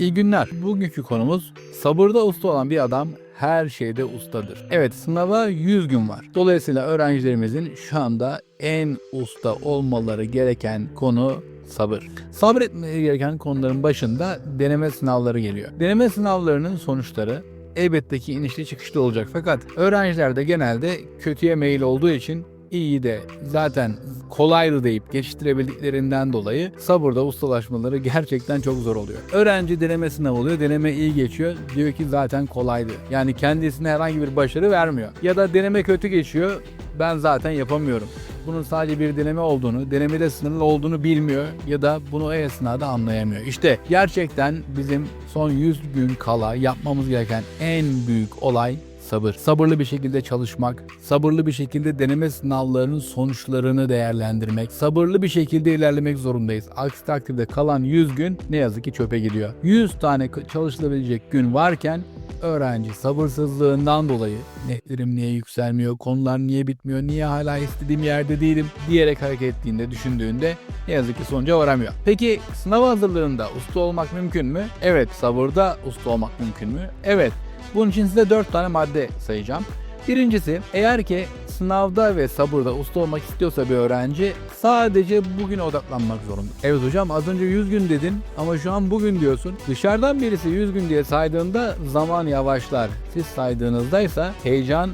İyi günler. Bugünkü konumuz sabırda usta olan bir adam her şeyde ustadır. Evet sınava 100 gün var. Dolayısıyla öğrencilerimizin şu anda en usta olmaları gereken konu sabır. Sabretmeleri gereken konuların başında deneme sınavları geliyor. Deneme sınavlarının sonuçları elbette ki inişli çıkışlı olacak fakat öğrenciler de genelde kötüye meyil olduğu için iyi de zaten kolaydı deyip geçiştirebildiklerinden dolayı sabırda ustalaşmaları gerçekten çok zor oluyor. Öğrenci deneme sınavı oluyor, deneme iyi geçiyor. Diyor ki zaten kolaydı. Yani kendisine herhangi bir başarı vermiyor. Ya da deneme kötü geçiyor, ben zaten yapamıyorum. Bunun sadece bir deneme olduğunu, denemede sınırlı olduğunu bilmiyor ya da bunu o esnada anlayamıyor. İşte gerçekten bizim son 100 gün kala yapmamız gereken en büyük olay sabır. Sabırlı bir şekilde çalışmak, sabırlı bir şekilde deneme sınavlarının sonuçlarını değerlendirmek, sabırlı bir şekilde ilerlemek zorundayız. Aksi takdirde kalan 100 gün ne yazık ki çöpe gidiyor. 100 tane çalışılabilecek gün varken öğrenci sabırsızlığından dolayı netlerim niye yükselmiyor, konular niye bitmiyor, niye hala istediğim yerde değilim diyerek hareket ettiğinde, düşündüğünde ne yazık ki sonuca varamıyor. Peki sınav hazırlığında usta olmak mümkün mü? Evet. Sabırda usta olmak mümkün mü? Evet. Bunun için size 4 tane madde sayacağım. Birincisi eğer ki sınavda ve sabırda usta olmak istiyorsa bir öğrenci sadece bugüne odaklanmak zorunda. Evet hocam az önce 100 gün dedin ama şu an bugün diyorsun. Dışarıdan birisi 100 gün diye saydığında zaman yavaşlar. Siz saydığınızdaysa heyecan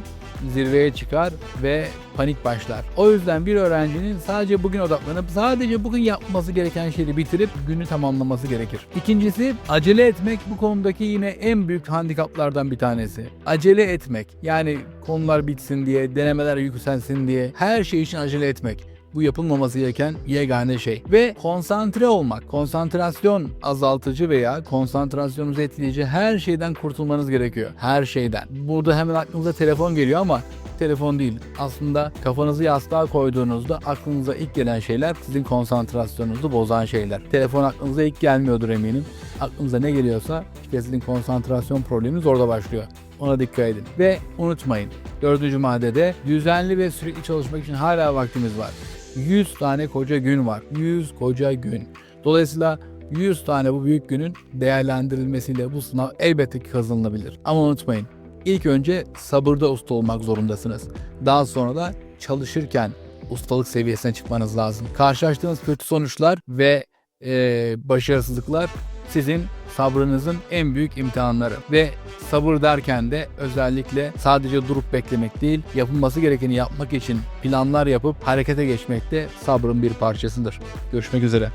zirveye çıkar ve panik başlar. O yüzden bir öğrencinin sadece bugün odaklanıp sadece bugün yapması gereken şeyi bitirip günü tamamlaması gerekir. İkincisi acele etmek bu konudaki yine en büyük handikaplardan bir tanesi. Acele etmek yani konular bitsin diye, denemeler yükselsin diye her şey için acele etmek. Bu yapılmaması gereken yegane şey. Ve konsantre olmak, konsantrasyon azaltıcı veya konsantrasyonunuzu etkileyici her şeyden kurtulmanız gerekiyor. Her şeyden. Burada hemen aklınıza telefon geliyor ama telefon değil. Aslında kafanızı yastığa koyduğunuzda aklınıza ilk gelen şeyler sizin konsantrasyonunuzu bozan şeyler. Telefon aklınıza ilk gelmiyordur eminim. Aklınıza ne geliyorsa işte sizin konsantrasyon probleminiz orada başlıyor. Ona dikkat edin. Ve unutmayın. Dördüncü maddede düzenli ve sürekli çalışmak için hala vaktimiz var. 100 tane koca gün var. 100 koca gün. Dolayısıyla 100 tane bu büyük günün değerlendirilmesiyle bu sınav elbette ki kazanılabilir. Ama unutmayın. İlk önce sabırda usta olmak zorundasınız. Daha sonra da çalışırken ustalık seviyesine çıkmanız lazım. Karşılaştığınız kötü sonuçlar ve eee, başarısızlıklar sizin sabrınızın en büyük imtihanları. Ve sabır derken de özellikle sadece durup beklemek değil, yapılması gerekeni yapmak için planlar yapıp harekete geçmek de sabrın bir parçasıdır. Görüşmek üzere.